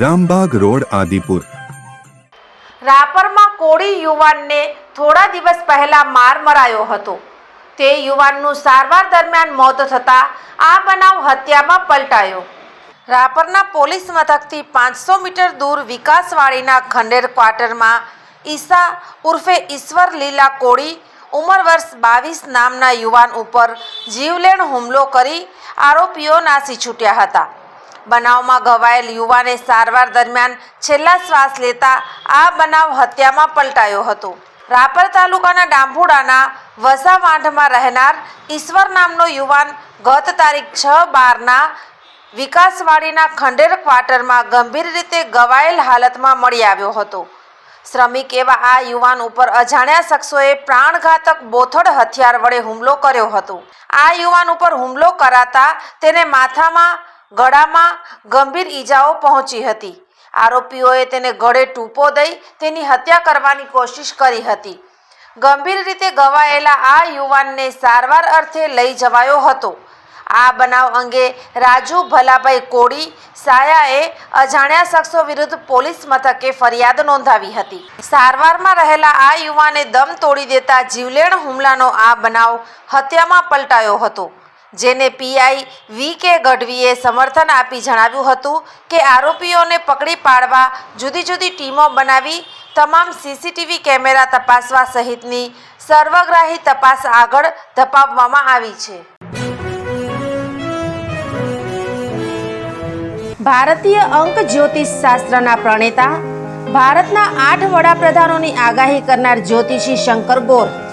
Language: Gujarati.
Rambag road, Adipur. રાપરમાં કોળી યુવાનને થોડા દિવસ પહેલા માર મરાયો હતો. તે યુવાનનું સારવાર દરમિયાન મોત થતાં આ બનાવ હત્યામાં પલટાયો. રાપરના પોલીસ મથકથી પાંચસો મીટર દૂર વિકાસવાડીના ખંડેર ક્વાર્ટરમાં ઈસા ઉર્ફે ઈશ્વર લીલા કોળી, ઉંમર વર્ષ બાવીસ નામના યુવાન ઉપર જીવલેણ હુમલો કરી આરોપીઓ નાસી છૂટ્યા હતા. બનાવમાં ઘવાયેલ યુવાને સારવાર દરમિયાન છેલ્લા શ્વાસ લેતા આ બનાવ હત્યામાં પલટાયો હતો. રાપર તાલુકાના ડાંભુડાના વસાવાંઢમાં રહેનાર ઈશ્વર નામનો યુવાન ગત તારીખ છ બારના વિકાસવાડીના ખંડેર ક્વાર્ટરમાં ગંભીર રીતે ગવાયેલ હાલતમાં મળી આવ્યો હતો. શ્રમિક એવા આ યુવાન ઉપર અજાણ્યા શખ્સોએ પ્રાણઘાતક બોથડ હથિયાર વડે હુમલો કર્યો હતો. આ યુવાન ઉપર હુમલો કરાતા તેને માથામાં ગળામાં ગંભીર ઈજાઓ પહોંચી હતી. આરોપીઓએ તેને ગળે ટૂંપો દઈ તેની હત્યા કરવાની કોશિશ કરી હતી. ગંભીર રીતે ગવાયેલા આ યુવાનને સારવાર અર્થે લઈ જવાયો હતો. આ બનાવ અંગે રાજુ ભલાભાઈ કોડી સાયાએ અજાણ્યા શખ્સો વિરુદ્ધ પોલીસ મથકે ફરિયાદ નોંધાવી હતી. સારવારમાં રહેલા આ યુવાને દમ તોડી દેતા જીવલેણ હુમલાનો આ બનાવ હત્યામાં પલટાયો હતો. જેને પીઆઈ વી કે ગઢવીએ સમર્થન આપી જણાવ્યું હતું કે આરોપીઓને પકડી પાડવા જુદી જુદી ટીમો બનાવી, તમામ સીસીટીવી કેમેરા તપાસવા સહિતની સર્વગ્રાહી તપાસ આગળ ધપાવવામાં આવી છે. ભારતીય અંક જ્યોતિષ શાસ્ત્રના પ્રણેતા, ભારતના આઠ વડાપ્રધાનોની આગાહી કરનાર જ્યોતિષી શંકર ગોર